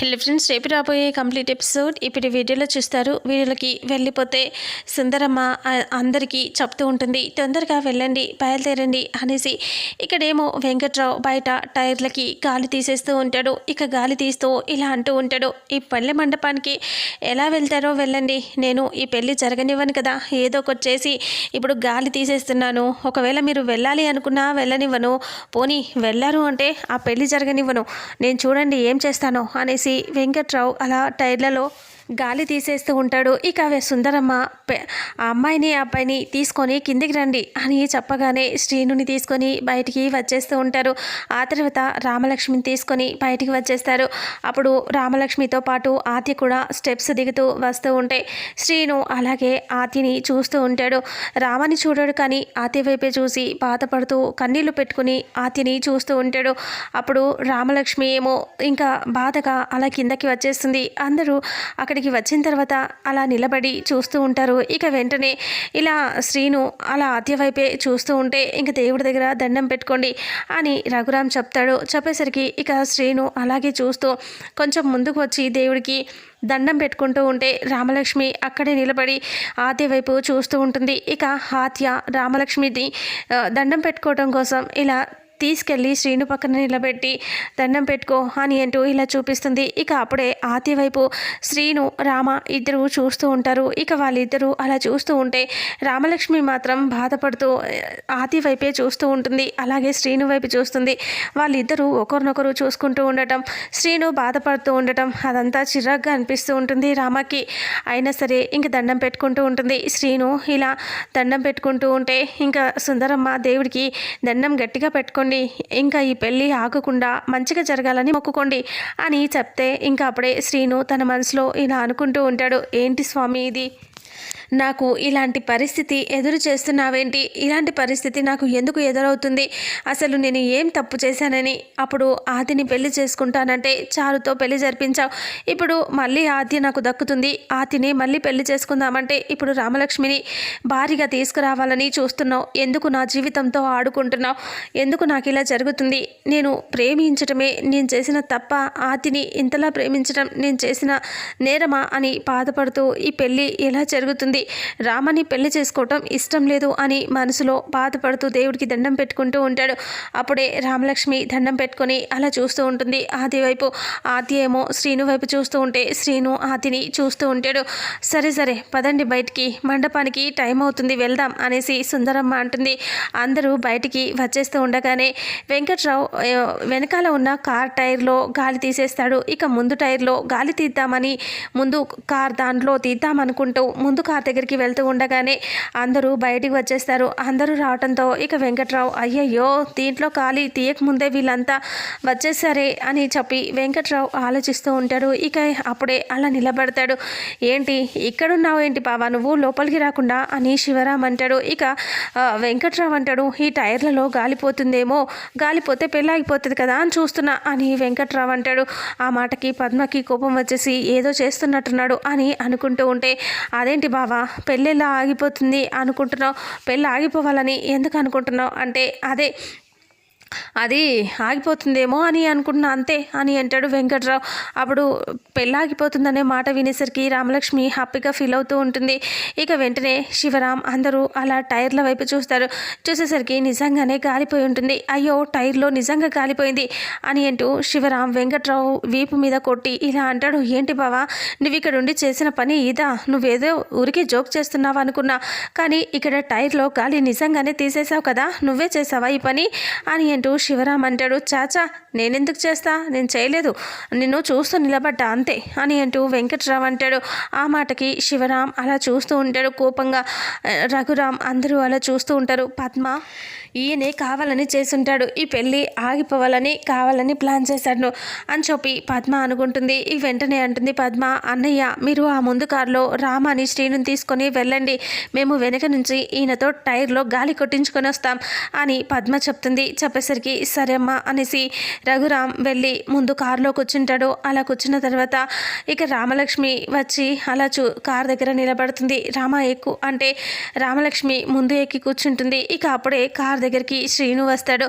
Hello friends రేపు రాబోయే complete episode ఇప్పుడు వీడియోలో చూస్తారు. వీడియోలకి వెళ్ళిపోతే సుందరమ్మ అందరికీ చెప్తూ ఉంటుంది తొందరగా వెళ్ళండి బయలుదేరండి అనేసి. ఇక్కడేమో వెంకట్రావు బయట టైర్లకి గాలి తీసేస్తూ ఉంటాడు. ఇక గాలి తీస్తూ ఇలా అంటూ ఉంటాడు ఈ పల్లె మండపానికి ఎలా వెళ్తారో వెళ్ళండి. నేను ఈ పెళ్ళి జరగనివ్వను కదా ఏదో ఒకటి చేసి ఇప్పుడు గాలి తీసేస్తున్నాను. ఒకవేళ మీరు వెళ్ళాలి అనుకున్నా వెళ్ళనివ్వను. పోనీ వెళ్ళారు అంటే ఆ పెళ్ళి జరగనివ్వను. నేను చూడండి ఏం చేస్తానో అనేసి వెంకట్రావు అలా టైర్లలో గాలి తీసేస్తూ ఉంటాడు. ఇక సుందరమ్మ ఆ అమ్మాయిని అబ్బాయిని తీసుకొని కిందికి రండి అని చెప్పగానే శ్రీనుని తీసుకొని బయటికి వచ్చేస్తూ ఉంటారు. ఆ తర్వాత రామలక్ష్మిని తీసుకొని బయటికి వచ్చేస్తారు. అప్పుడు రామలక్ష్మితో పాటు ఆతి కూడా స్టెప్స్ దిగుతూ వస్తూ ఉంటే శ్రీను అలాగే ఆతిని చూస్తూ ఉంటాడు. రామని చూడడు కానీ ఆతి వైపే చూసి బాధపడుతూ కన్నీళ్ళు పెట్టుకుని ఆతిని చూస్తూ ఉంటాడు. అప్పుడు రామలక్ష్మి ఏమో ఇంకా బాధగా అలా కిందకి వచ్చేస్తుంది. అందరూ అక్కడ అక్కడికి వచ్చిన తర్వాత అలా నిలబడి చూస్తూ ఉంటారు. ఇక వెంటనే ఇలా శ్రీను అలా ఆద్య వైపే చూస్తూ ఉంటే ఇంక దేవుడి దగ్గర దండం పెట్టుకోండి అని రఘురామ్ చెప్తాడు. చెప్పేసరికి ఇక శ్రీను అలాగే చూస్తూ కొంచెం ముందుకు వచ్చి దేవుడికి దండం పెట్టుకుంటూ ఉంటే రామలక్ష్మి అక్కడే నిలబడి ఆద్య వైపు చూస్తూ ఉంటుంది. ఇక ఆత్య రామలక్ష్మిని దండం పెట్టుకోవడం కోసం ఇలా తీసుకెళ్ళి శ్రీను పక్కన నిలబెట్టి దండం పెట్టుకో అని అంటూ ఇలా చూపిస్తుంది. ఇక అప్పుడే ఆతి వైపు శ్రీను రామ ఇద్దరు చూస్తూ ఉంటారు. ఇక వాళ్ళిద్దరూ అలా చూస్తూ ఉంటే రామలక్ష్మి మాత్రం బాధపడుతూ ఆతి వైపే చూస్తూ ఉంటుంది. అలాగే శ్రీను వైపు చూస్తుంది. వాళ్ళిద్దరూ ఒకరినొకరు చూసుకుంటూ ఉండటం శ్రీను బాధపడుతూ ఉండటం అదంతా చిరాగ్గా అనిపిస్తూ ఉంటుంది రామకి. అయినా సరే ఇంక దండం పెట్టుకుంటూ ఉంటుంది. శ్రీను ఇలా దండం పెట్టుకుంటూ ఉంటే ఇంకా సుందరమ్మ దేవుడికి దండం గట్టిగా పెట్టుకోండి ఇంకా ఈ పెళ్ళి ఆగకుండా మంచిగా జరగాలని మొక్కుకోండి అని చెప్తే ఇంకా అప్పుడే శ్రీను తన మనసులో ఇలా అనుకుంటూ ఉంటాడు. ఏంటి స్వామి ఇది? నాకు ఇలాంటి పరిస్థితి ఎదురు చేస్తున్నావేంటి? ఇలాంటి పరిస్థితి నాకు ఎందుకు ఎదురవుతుంది? అసలు నేను ఏం తప్పు చేశానని? అప్పుడు ఆదిని పెళ్ళి చేసుకుంటానంటే చారుతో పెళ్ళి జరిపించావు. ఇప్పుడు మళ్ళీ ఆతి నాకు దక్కుతుంది. ఆతిని మళ్ళీ పెళ్ళి చేసుకుందామంటే ఇప్పుడు రామలక్ష్మిని భారీగా తీసుకురావాలని చూస్తున్నావు. ఎందుకు నా జీవితంతో ఆడుకుంటున్నావు? ఎందుకు నాకు ఇలా జరుగుతుంది? నేను ప్రేమించటమే నేను చేసిన తప్ప ఆతిని ఇంతలా ప్రేమించడం నేను చేసిన నేరమా అని బాధపడుతూ ఈ పెళ్ళి ఎలా జరుగుతుంది? రామని పెళ్ళి చేసుకోవటం ఇష్టం లేదు అని మనసులో బాధపడుతూ దేవుడికి దండం పెట్టుకుంటూ ఉంటాడు. అప్పుడే రామలక్ష్మి దండం పెట్టుకొని అలా చూస్తూ ఉంటుంది. ఆది వైపు ఆది ఏమో శ్రీను వైపు చూస్తూ ఉంటే శ్రీను ఆదిని చూస్తూ ఉంటాడు. సరే సరే పదండి బయటికి. మండపానికి టైం అవుతుంది వెళ్దాం అనేసి సుందరమ్మ అంటుంది. అందరూ బయటికి వచ్చేస్తూ ఉండగానే వెంకట్రావు వెనకాల ఉన్న కార్ టైర్లో గాలి తీసేస్తాడు. ఇక ముందు టైర్లో గాలి తీద్దామని ముందు కార్ దాంట్లో తీద్దామనుకుంటూ ముందు కార్ దగ్గరికి వెళ్తూ ఉండగానే అందరూ బయటికి వచ్చేస్తారు. అందరూ రావడంతో ఇక వెంకట్రావు అయ్యయ్యో దీంట్లో ఖాళీ తీయకముందే వీళ్ళంతా వచ్చేసారే అని చెప్పి వెంకట్రావు ఆలోచిస్తూ ఉంటాడు. ఇక అప్పుడే అలా నిలబడతాడు. ఏంటి ఇక్కడున్నావు ఏంటి బావా? నువ్వు లోపలికి రాకుండా అని శివరామ్ అంటాడు. ఇక వెంకట్రావు అంటాడు ఈ టైర్లలో గాలిపోతుందేమో? గాలిపోతే పెళ్ళాగిపోతుంది కదా అని చూస్తున్నా అని వెంకట్రావు అంటాడు. ఆ మాటకి పద్మకి కోపం వచ్చేసి ఏదో చేస్తున్నట్టున్నాడు అని అనుకుంటూ ఉంటే అదేంటి బావా? పెళ్ళెలా ఆగిపోతుంది అనుకుంటున్నావు పెళ్ళి ఆగిపోవాలని ఎందుకు అనుకుంటున్నావు? అంటే అదే అది ఆగిపోతుందేమో అని అనుకుంటున్నా అంతే అని అంటాడు వెంకట్రావు. అప్పుడు పెళ్ళాగిపోతుందనే మాట వినేసరికి రామలక్ష్మి హ్యాపీగా ఫీల్ అవుతూ ఉంటుంది. ఇక వెంటనే శివరాం అందరూ అలా టైర్ల వైపు చూస్తారు. చూసేసరికి నిజంగానే గాలిపోయి ఉంటుంది. అయ్యో టైర్లో నిజంగా గాలిపోయింది అని అంటూ శివరాం వెంకట్రావు వీపు మీద కొట్టి ఇలా అంటాడు ఏంటి బావా నువ్వు ఇక్కడ ఉండి చేసిన పని ఇదా? నువ్వేదో ఊరికి జోక్ చేస్తున్నావు అనుకున్నా. కానీ ఇక్కడ టైర్లో గాలి నిజంగానే తీసేసావు కదా నువ్వే చేసావా ఈ పని? అని అంటూ శివరాం అంటాడు చాచా నేనెందుకు చేస్తా? నేను చేయలేదు. నిన్ను చూస్తూ నిలబడ్డా అంతే అని అంటూ వెంకట్రావు అంటాడు. ఆ మాటకి శివరాం అలా చూస్తూ ఉంటాడు. కోపంగా రఘురామ్ రఘురాం అందరూ అలా చూస్తూ ఉంటారు. పద్మ ఈయనే కావాలని చేసుంటాడు ఈ పెళ్ళి ఆగిపోవాలని కావాలని ప్లాన్ చేశాడు అని చెప్పి పద్మ అనుకుంటుంది. ఈ వెంటనే అంటుంది పద్మ అన్నయ్య మీరు ఆ ముందు కారులో రామాని శ్రీను తీసుకొని వెళ్ళండి. మేము వెనక నుంచి ఈయనతో టైర్లో గాలి కొట్టించుకొని వస్తాం అని పద్మ చెప్తుంది. చెప్పేసి అనేసరికి సరేమ్మా అనేసి రఘురామ్ వెళ్ళి ముందు కారులో కూర్చుంటాడు. అలా కూర్చున్న తర్వాత ఇక రామలక్ష్మి వచ్చి అలా చూ కార్ దగ్గర నిలబడుతుంది. రామ ఎక్కు అంటే రామలక్ష్మి ముందు ఎక్కి కూర్చుంటుంది. ఇక అప్పుడే కార్ దగ్గరికి శ్రీను వస్తాడు.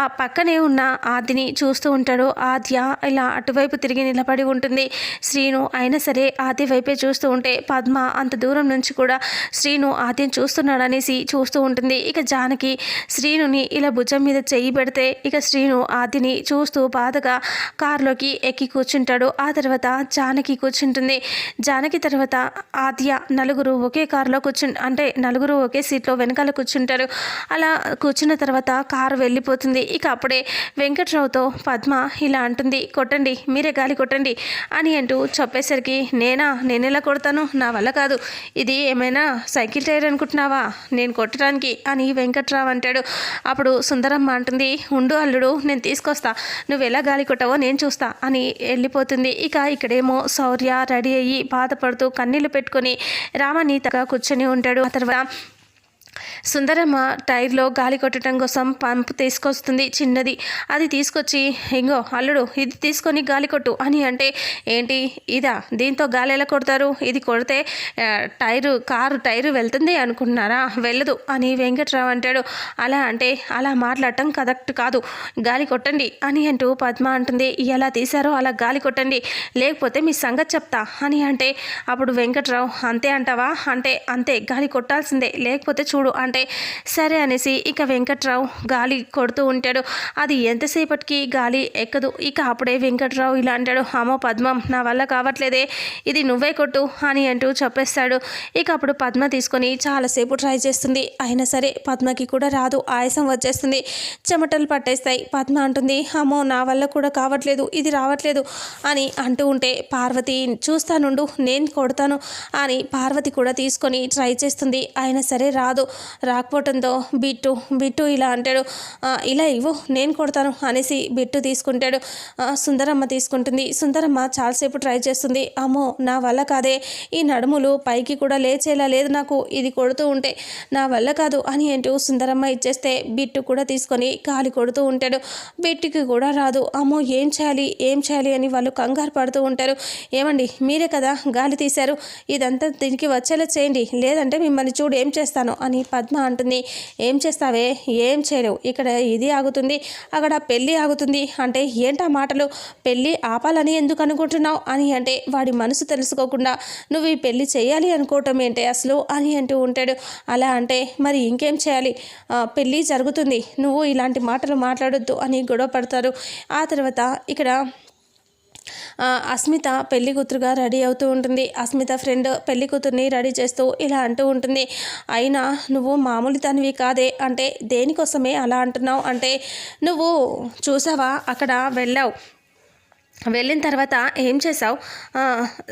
ఆ పక్కనే ఉన్న ఆదిని చూస్తూ ఉంటాడు. ఆద్య ఇలా అటువైపు తిరిగి నిలబడి ఉంటుంది. శ్రీను అయినా సరే ఆది వైపే చూస్తూ ఉంటే పద్మ అంత దూరం నుంచి కూడా శ్రీను ఆద్యం చూస్తున్నాడనేసి చూస్తూ ఉంటుంది. ఇక జానకి శ్రీనుని ఇలా భుజం మీద చెయ్యి పెడితే ఇక శ్రీను ఆదిని చూస్తూ బాధగా కారులోకి ఎక్కి కూర్చుంటాడు. ఆ తర్వాత జానకి కూర్చుంటుంది. జానకి తర్వాత ఆద్య నలుగురు ఒకే కారులో కూర్చు అంటే నలుగురు ఒకే సీట్లో వెనకాల కూర్చుంటారు. అలా కూర్చున్న తర్వాత కారు వెళ్ళిపోతుంది. ఇక అప్పుడే వెంకట్రావుతో పద్మ ఇలా అంటుంది కొట్టండి మీరే గాలి కొట్టండి అని అంటూ చెప్పేసరికి నేనా? నేను ఎలా కొడతాను? నా వల్ల కాదు. ఇది ఏమైనా సైకిల్ టైర్ అనుకుంటున్నావా? నేను కొట్టడానికి అని వెంకట్రావు అంటాడు. అప్పుడు సుందరమ్మ అంటుంది ఉండు అల్లుడు నేను తీసుకొస్తా. నువ్వు ఎలా గాలి కొట్టావో నేను చూస్తా అని వెళ్ళిపోతుంది. ఇక ఇక్కడేమో శౌర్య రెడీ అయ్యి బాధపడుతూ కన్నీళ్ళు పెట్టుకొని రామనీతగా కూర్చొని ఉంటాడు. ఆ తర్వాత సుందరమ్మ టైర్లో గాలి కొట్టడం కోసం పంపు తీసుకొస్తుంది చిన్నది. అది తీసుకొచ్చి ఇంగో అల్లుడు ఇది తీసుకొని గాలి కొట్టు అని అంటే ఏంటి ఇదా? దీంతో గాలి ఎలా కొడతారు? ఇది కొడితే టైరు కారు టైరు వెళ్తుంది అనుకుంటున్నారా? వెళ్ళదు అని వెంకట్రావు అంటాడు. అలా అంటే అలా మాట్లాడటం కరెక్ట్ కాదు. గాలి కొట్టండి అని అంటూ పద్మ అంటుంది. ఎలా తీశారో అలా గాలి కొట్టండి. లేకపోతే మీ సంగతి చెప్తా అని అంటే అప్పుడు వెంకట్రావు అంతే అంటావా? అంటే అంతే గాలి కొట్టాల్సిందే. లేకపోతే చూడు అంటే సరే అనేసి ఇక వెంకట్రావు గాలి కొడుతూ ఉంటాడు. అది ఎంతసేపటికి గాలి ఎక్కదు. ఇక అప్పుడే వెంకట్రావు ఇలా అంటాడు అమ్మో పద్మం నా వల్ల కావట్లేదే. ఇది నువ్వే కొట్టు అని అంటూ చెప్పేస్తాడు. ఇక అప్పుడు పద్మ తీసుకొని చాలాసేపు ట్రై చేస్తుంది. అయినా సరే పద్మకి కూడా రాదు. ఆయాసం వచ్చేస్తుంది. చెమటలు పట్టేస్తాయి. పద్మ అంటుంది అమ్మో నా వల్ల కూడా కావట్లేదు. ఇది రావట్లేదు అని అంటూ ఉంటే పార్వతి చూస్తానుండు. నేను కొడతాను అని పార్వతి కూడా తీసుకొని ట్రై చేస్తుంది. అయినా సరే రాదు. రాకపోవడంతో బిట్టు బిట్టు ఇలా అంటాడు ఇలా ఇవ్వు నేను కొడతాను అనేసి బిట్టు తీసుకుంటాడు. సుందరమ్మ తీసుకుంటుంది. సుందరమ్మ చాలాసేపు ట్రై చేస్తుంది. అమ్మో నా వల్ల కాదే. ఈ నడుములు పైకి కూడా లేచేలా లేదు నాకు. ఇది కొడుతూ ఉంటే నా వల్ల కాదు అని అంటూ సుందరమ్మ ఇచ్చేస్తే బిట్టు కూడా తీసుకొని గాలి కొడుతూ ఉంటాడు. బిట్టుకి కూడా రాదు. అమ్మో ఏం చేయాలి? ఏం చేయాలి? అని వాళ్ళు కంగారు పడుతూ ఉంటారు. ఏమండి మీరే కదా గాలి తీశారు. ఇదంతా దీనికి వచ్చేలా చేయండి. లేదంటే మిమ్మల్ని చూడు ఏం చేస్తాను అని పద్మ అంటుంది ఏం చేస్తావే? ఏం చేయలేవు. ఇక్కడ ఇది ఆగుతుంది అక్కడ పెళ్ళి ఆగుతుంది. అంటే ఏంటా మాటలు? పెళ్ళి ఆపాలని ఎందుకు అనుకుంటున్నావు? అని అంటే వాడి మనసు తెలుసుకోకుండా నువ్వు ఈ పెళ్ళి చేయాలి అనుకోవటం ఏంటి అసలు? అని అంటూ ఉంటాడు. అలా అంటే మరి ఇంకేం చేయాలి? పెళ్ళి జరుగుతుంది. నువ్వు ఇలాంటి మాటలు మాట్లాడొద్దు అని గొడవ పడతారు. ఆ తర్వాత ఇక్కడ అస్మిత పెళ్ళి కూతురుగా రెడీ అవుతూ ఉంటుంది. అస్మిత ఫ్రెండ్ పెళ్ళి కూతుర్ని రెడీ చేస్తూ ఇలా అంటూ ఉంటుంది. అయినా నువ్వు మామూలు తనివి కాదే అంటే దేనికోసమే అలా అంటున్నావు? అంటే నువ్వు చూసావా? అక్కడ వెళ్ళావు. వెళ్ళిన తర్వాత ఏం చేసావు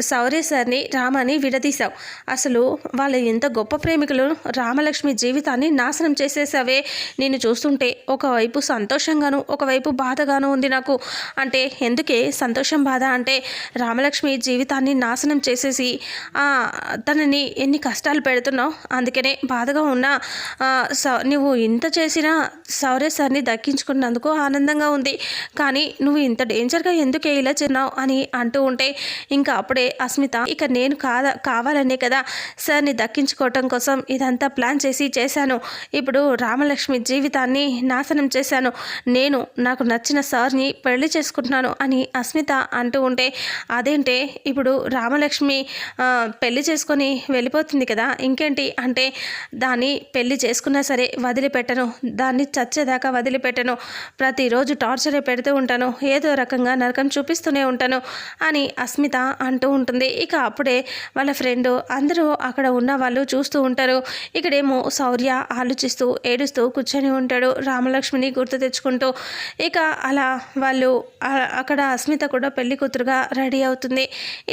సౌర్య సార్ని రామాని విడదీశావు. అసలు వాళ్ళు ఎంత గొప్ప ప్రేమికులు. రామలక్ష్మి జీవితాన్ని నాశనం చేసేసావే. నేను చూస్తుంటే ఒకవైపు సంతోషంగాను ఒకవైపు బాధగాను ఉంది నాకు. అంటే ఎందుకే సంతోషం బాధ? అంటే రామలక్ష్మి జీవితాన్ని నాశనం చేసేసి తనని ఎన్ని కష్టాలు పెడుతున్నావు? అందుకనే బాధగా ఉన్నా. నువ్వు ఇంత చేసినా సౌర్య సార్ని దక్కించుకున్నందుకు ఆనందంగా ఉంది. కానీ నువ్వు ఇంత డేంజర్గా ఎందుకే ఇలా చిన్నావు అని అంటూ ఉంటే ఇంకా అప్పుడే అస్మిత ఇక నేను కాదా కావాలనే కదా సార్ని దక్కించుకోవటం కోసం ఇదంతా ప్లాన్ చేసి చేశాను. ఇప్పుడు రామలక్ష్మి జీవితాన్ని నాశనం చేశాను. నేను నాకు నచ్చిన సార్ని పెళ్ళి చేసుకుంటున్నాను అని అస్మిత అంటూ ఉంటే అదేంటే ఇప్పుడు రామలక్ష్మి పెళ్ళి చేసుకొని వెళ్ళిపోతుంది కదా ఇంకేంటి అంటే దాన్ని పెళ్ళి చేసుకున్నా సరే వదిలిపెట్టను. దాన్ని చచ్చేదాకా వదిలిపెట్టను. ప్రతిరోజు టార్చరే పెడుతూ ఉంటాను. ఏదో రకంగా నరకం చూపిస్తూనే ఉంటాను అని అస్మిత అంటూ ఉంటుంది. ఇక అప్పుడే వాళ్ళ ఫ్రెండ్ అందరూ అక్కడ ఉన్న వాళ్ళు చూస్తూ ఉంటారు. ఇక్కడేమో శౌర్య ఆలోచిస్తూ ఏడుస్తూ కూర్చొని ఉంటాడు రామలక్ష్మిని గుర్తు తెచ్చుకుంటూ. ఇక అలా వాళ్ళు అక్కడ అస్మిత కూడా పెళ్ళి కూతురుగా రెడీ అవుతుంది.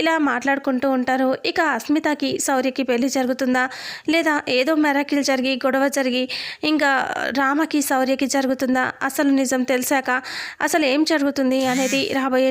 ఇలా మాట్లాడుకుంటూ ఉంటారు. ఇక అస్మితకి శౌర్యకి పెళ్ళి జరుగుతుందా? లేదా ఏదో మెరాకిల్ జరిగి గొడవ జరిగి ఇంకా రామకి శౌర్యకి జరుగుతుందా? అసలు నిజం తెలిసాక అసలు ఏం జరుగుతుంది అనేది రాబోయే